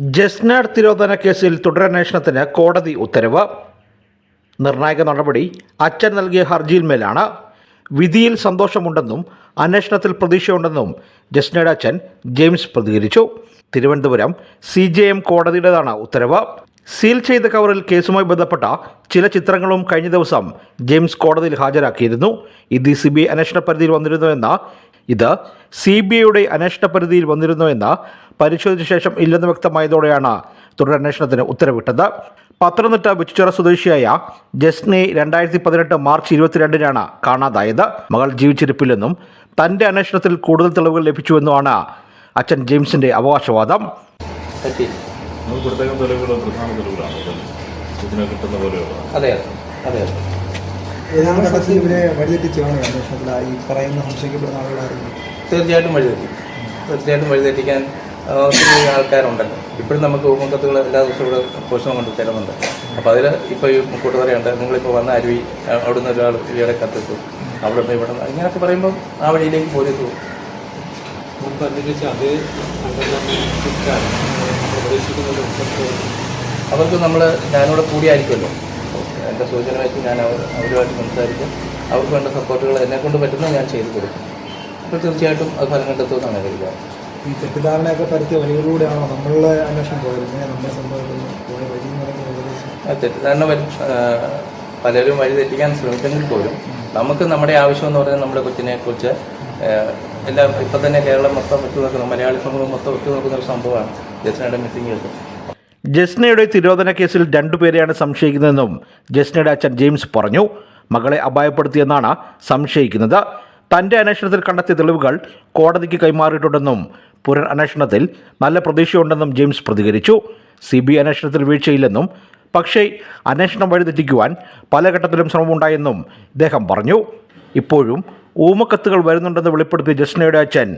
ജസ്നാഡ് തിരോധന കേസിൽ തുടരന്വേഷണത്തിന് കോടതി ഉത്തരവ്. നിർണായക നടപടി അച്ഛൻ നൽകിയ ഹർജിയിന്മേലാണ് വിധിയിൽ സന്തോഷമുണ്ടെന്നും അന്വേഷണത്തിൽ പ്രതീക്ഷയുണ്ടെന്നും ജസ്നയുടെ അച്ഛൻ ജെയിംസ് പ്രതികരിച്ചു. തിരുവനന്തപുരം സി ജെ എം കോടതിയുടേതാണ് ഉത്തരവ്. സീൽ ചെയ്ത കവറിൽ കേസുമായി ബന്ധപ്പെട്ട ചില ചിത്രങ്ങളും കഴിഞ്ഞ ദിവസം ജെയിംസ് കോടതിയിൽ ഹാജരാക്കിയിരുന്നു. ഇത് സി ബി ഐ അന്വേഷണ പരിധിയിൽ വന്നിരുന്നുവെന്ന ഇത് സി ബി ഐയുടെ അന്വേഷണ പരിധിയിൽ വന്നിരുന്നുവെന്ന് പരിശോധിച്ച ശേഷം ഇല്ലെന്ന് വ്യക്തമായതോടെയാണ് തുടരന്വേഷണത്തിന് ഉത്തരവിട്ടത്. പത്തനംതിട്ട വിച്ചുച്ചിറ സ്വദേശിയായ ജസ്നെ രണ്ടായിരത്തി പതിനെട്ട് മാർച്ച് ഇരുപത്തിരണ്ടിനാണ് കാണാതായത്. മകൾ ജീവിച്ചിരിപ്പില്ലെന്നും തന്റെ അന്വേഷണത്തിൽ കൂടുതൽ തെളിവുകൾ ലഭിച്ചുവെന്നുമാണ് അച്ഛൻ ജെയിംസിന്റെ അവകാശവാദം. പ്രധാന തെളിവുകളാണ്. അതെ അതെ. ഏതാണ് ഘട്ടത്തിൽ ഇവരെ വഴിതെറ്റിച്ചാണ് അന്വേഷണത്തിൽ ഈ പറയുന്ന സംശയിക്കപ്പെടുന്ന ആളുകളായിരുന്നു തീർച്ചയായിട്ടും വഴിതെറ്റി. തീർച്ചയായിട്ടും വഴിതെറ്റിക്കാൻ ഒത്തിരി ആൾക്കാരുണ്ടല്ലോ. ഇപ്പോഴും നമുക്ക് ഉപകത്തുകൾ എല്ലാ ദിവസവും ഇവിടെ പോഷണം കൊണ്ട് തരുന്നുണ്ട്. അപ്പോൾ അതിൽ ഇപ്പോൾ ഈ കൂട്ടുകാരെയുണ്ട് നിങ്ങളിപ്പോൾ വന്ന അരുവി അവിടുന്ന് ഒരാൾ ഇവിടെ കത്തിച്ചു അവിടെ നിന്ന് ഇവിടെ ഇങ്ങനെയൊക്കെ പറയുമ്പോൾ ആ വഴിയിലേക്ക് പോലീസ് പോകും മുമ്പ് അന്വേഷിച്ച അതേ അവർക്ക് നമ്മൾ ഞാനിവിടെ കൂടിയായിരിക്കുമല്ലോ. എന്റെ സൂചന വെച്ച് ഞാൻ അവർ അവരുമായിട്ട് സംസാരിക്കും. അവർക്ക് വേണ്ട സപ്പോർട്ടുകൾ എന്നെക്കൊണ്ട് പറ്റുന്ന ഞാൻ ചെയ്തു കൊടുക്കും. അപ്പോൾ തീർച്ചയായിട്ടും അത് ഫലം കണ്ടെത്തുമെന്നാണ് കരുതുക ഈ തെറ്റിദ്ധാരണയൊക്കെ പരത്തിയ വഴികളിലൂടെയാണോ നമ്മളുടെ അന്വേഷണം പോയത്? നമ്മുടെ സംഭവത്തിൽ പോയ വഴി എന്ന് പറയുന്നത് ഏകദേശം ആ തെറ്റിദ്ധാരണ പലരും വഴി തെറ്റിക്കാൻ ശ്രമിച്ചെങ്കിൽ പോലും നമുക്ക് നമ്മുടെ ആവശ്യം എന്ന് പറഞ്ഞാൽ നമ്മുടെ കൊച്ചിനെ കുറിച്ച് എല്ലാം ഇപ്പം തന്നെ കേരളം മൊത്തം ഒറ്റ നോക്കുന്ന മലയാളി സമൂഹം മൊത്തം ഒറ്റ നോക്കുന്ന ഒരു സംഭവമാണ്. ജസ്റ്റിനായിട്ട് മിസ്സിംഗ് കേസ് ജസ്നയുടെ തിരോധന കേസിൽ രണ്ടുപേരെയാണ് സംശയിക്കുന്നതെന്നും ജസ്നയുടെ അച്ഛൻ ജെയിംസ് പറഞ്ഞു. മകളെ അപായപ്പെടുത്തിയെന്നാണ് സംശയിക്കുന്നത്. തന്റെ അന്വേഷണത്തിൽ കണ്ടെത്തിയ തെളിവുകൾ കോടതിക്ക് കൈമാറിയിട്ടുണ്ടെന്നും പുനർ അന്വേഷണത്തിൽ നല്ല പ്രതീക്ഷയുണ്ടെന്നും ജെയിംസ് പ്രതികരിച്ചു. സി ബി അന്വേഷണത്തിൽ വീഴ്ചയില്ലെന്നും പക്ഷേ അന്വേഷണം വഴിതെറ്റിക്കുവാൻ പല ഘട്ടത്തിലും ശ്രമമുണ്ടായെന്നും ഇദ്ദേഹം പറഞ്ഞു. ഇപ്പോഴും ഊമക്കത്തുകൾ വരുന്നുണ്ടെന്ന് വെളിപ്പെടുത്തിയ ജസ്നയുടെ അച്ഛൻ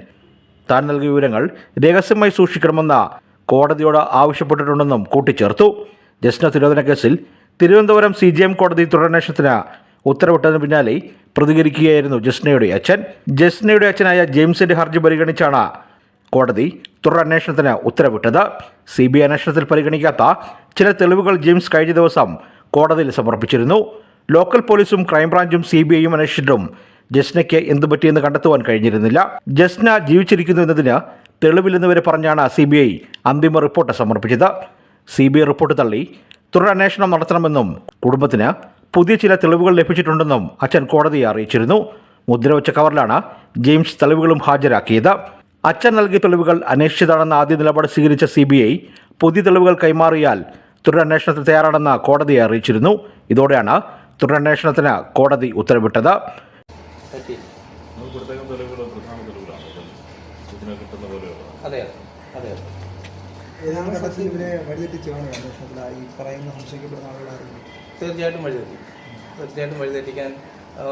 താൻ നൽകിയ വിവരങ്ങൾ രഹസ്യമായി സൂക്ഷിക്കണമെന്ന കോടതിയോട് ആവശ്യപ്പെട്ടിട്ടുണ്ടെന്നും കൂട്ടിച്ചേർത്തു. ജസ്ന തിരോധന കേസിൽ തിരുവനന്തപുരം സി ജി എം കോടതി തുടരന്വേഷണത്തിന് ഉത്തരവിട്ടതിന് പിന്നാലെ പ്രതികരിക്കുകയായിരുന്നു ജസ്നയുടെ അച്ഛൻ. ജസ്നയുടെ അച്ഛനായ ജെയിംസിന്റെ ഹർജി പരിഗണിച്ചാണ് കോടതി തുടരന്വേഷണത്തിന് ഉത്തരവിട്ടത്. സി ബി ഐ അന്വേഷണത്തിൽ പരിഗണിക്കാത്ത ചില തെളിവുകൾ ജെയിംസ് കഴിഞ്ഞ ദിവസം കോടതിയിൽ സമർപ്പിച്ചിരുന്നു. ലോക്കൽ പോലീസും ക്രൈംബ്രാഞ്ചും സി ബി ഐയും അന്വേഷിച്ചിട്ടും ജസ്നയ്ക്ക് എന്തു പറ്റിയെന്ന് കണ്ടെത്തുവാൻ കഴിഞ്ഞിരുന്നില്ല. ജസ്ന ജീവിച്ചിരിക്കുന്നു എന്നതിന് തെളിവില്ലെന്ന് വരെ പറഞ്ഞാണ് സി ബി ഐ അന്തിമ റിപ്പോർട്ട് സമർപ്പിച്ചത്. സി ബി ഐ റിപ്പോർട്ട് തള്ളി. തുടരന്വേഷണം നടത്തണമെന്നും കുടുംബത്തിന് പുതിയ ചില തെളിവുകൾ ലഭിച്ചിട്ടുണ്ടെന്നും അച്ഛൻ കോടതിയെ അറിയിച്ചിരുന്നു. മുദ്രവച്ച കവറിലാണ് ജെയിംസ് തെളിവുകളും ഹാജരാക്കിയത്. അച്ഛൻ നൽകിയ തെളിവുകൾ അന്വേഷിച്ചതാണെന്ന ആദ്യ നിലപാട് സ്വീകരിച്ച സി ബി ഐ പുതിയ തെളിവുകൾ കൈമാറിയാൽ തുടരന്വേഷണത്തിന് തയ്യാറാണെന്ന് കോടതിയെ അറിയിച്ചിരുന്നു. ഇതോടെയാണ് തുടരന്വേഷണത്തിന് കോടതി ഉത്തരവിട്ടത് പറ്റി നമുക്ക് പ്രത്യേകം തെളിവുകൾ പ്രധാന തെളിവുകളാണ് ഇത് ഇതിനെ കിട്ടുന്ന പോലെയുള്ള അതെ അതെ അതെ ഏതാണ് ഘട്ടത്തിൽ ഇവരെ വഴിതെറ്റിച്ചാണ് അന്വേഷണത്തിൽ ഈ പറയുന്ന സംശയിക്കപ്പെടുന്ന ആളുകളായിരുന്നു. തീർച്ചയായിട്ടും വഴിതെറ്റി. തീർച്ചയായിട്ടും വഴിതെറ്റിക്കാൻ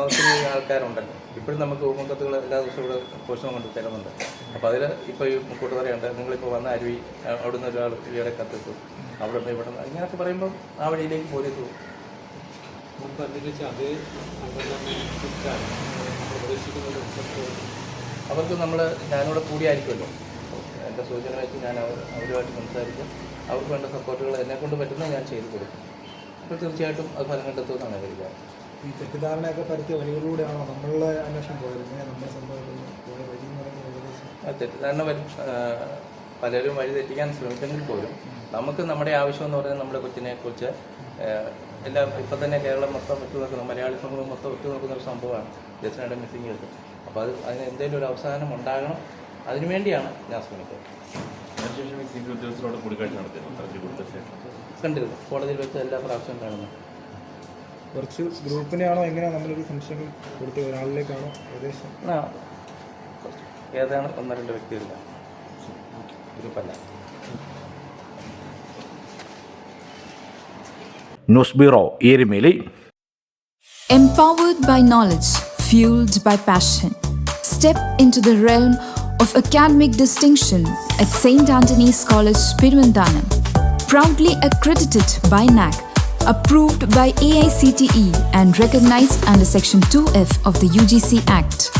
ഒത്തിരി ആൾക്കാരുണ്ടല്ലോ. ഇപ്പോഴും നമുക്ക് ഉപമുഖത്തുകൾ എല്ലാ ദിവസവും ഇവിടെ പോഷണം കൊണ്ട് തരുന്നുണ്ട്. അപ്പോൾ അതിൽ ഇപ്പോൾ ഈ കൂട്ടുകാരുണ്ട് നിങ്ങളിപ്പോൾ വന്ന അരുവി അവിടെ അവിടുന്ന് ഒരാൾ ഇവിടെ കത്തിട്ടു. അവിടെ നിന്ന് ഇവിടെ നിന്ന് ഇങ്ങനെയൊക്കെ പറയുമ്പോൾ ആ വഴിയിലേക്ക് പോലീസ് പോകും. മുമ്പ് അന്വേഷിച്ച അതേ സംഘടന കിട്ടാൻ പ്രതീക്ഷിക്കുന്ന അവർക്ക് നമ്മൾ ഞാനിവിടെ കൂടിയായിരിക്കുമല്ലോ. എന്റെ സൂചന വെച്ച് ഞാൻ അവർ അവരുമായിട്ട് സംസാരിക്കും അവർക്ക് വേണ്ട സപ്പോർട്ടുകൾ എന്നെക്കൊണ്ട് പറ്റുന്ന ഞാൻ ചെയ്തു കൊടുക്കും. അപ്പോൾ തീർച്ചയായിട്ടും അത് ഫലം കണ്ടെത്തുമെന്നാണ് കരുതുക ഈ തെറ്റിദ്ധാരണയൊക്കെ പരത്തിയ വഴികളിലൂടെയാണോ നമ്മളുടെ അന്വേഷണം പോയത്? നമ്മുടെ പറയുന്നത് തെറ്റിദ്ധാരണ വരും പലരും വഴി തെറ്റിക്കാൻ ശ്രമിച്ചെങ്കിൽ പോലും നമുക്ക് നമ്മുടെ ആവശ്യം എന്ന് പറയുന്നത് നമ്മുടെ കൊച്ചിനെ കുറിച്ച് എല്ലാം ഇപ്പം തന്നെ കേരളം മൊത്തം വിട്ടു നോക്കുന്ന മലയാളി സമൂഹം മൊത്തം വിട്ടു നോക്കുന്ന ഒരു സംഭവമാണ് ജസ്നയുടെ മിസ്സിംഗ് കേസ്. അപ്പോൾ അത് അതിന് എന്തെങ്കിലും ഒരു അവസാനം ഉണ്ടാകണം അതിനുവേണ്ടിയാണ് ഞാൻ ശ്രമിക്കുന്നത് കണ്ടിരുന്നു. കോടതിയിൽ വെച്ച് എല്ലാ പ്രാവശ്യവും കാണുന്നു കുറച്ച് ഗ്രൂപ്പിനെയാണോ എങ്ങനെയാണ് നമ്മളൊരു സംശയം കൊടുത്ത് ഒരാളിലേക്കാണോ ഏകദേശം? ആ ഏതാണ് ഒന്ന് രണ്ട് വ്യക്തികളില്ല. ഗ്രൂപ്പല്ല. News bureau Erumeli. Empowered by knowledge, fueled by passion. Step into the realm of academic distinction at St. Anthony's College, Pirvandanam. Proudly accredited by NAC, approved by AICTE and recognized under Section 2F of the UGC Act.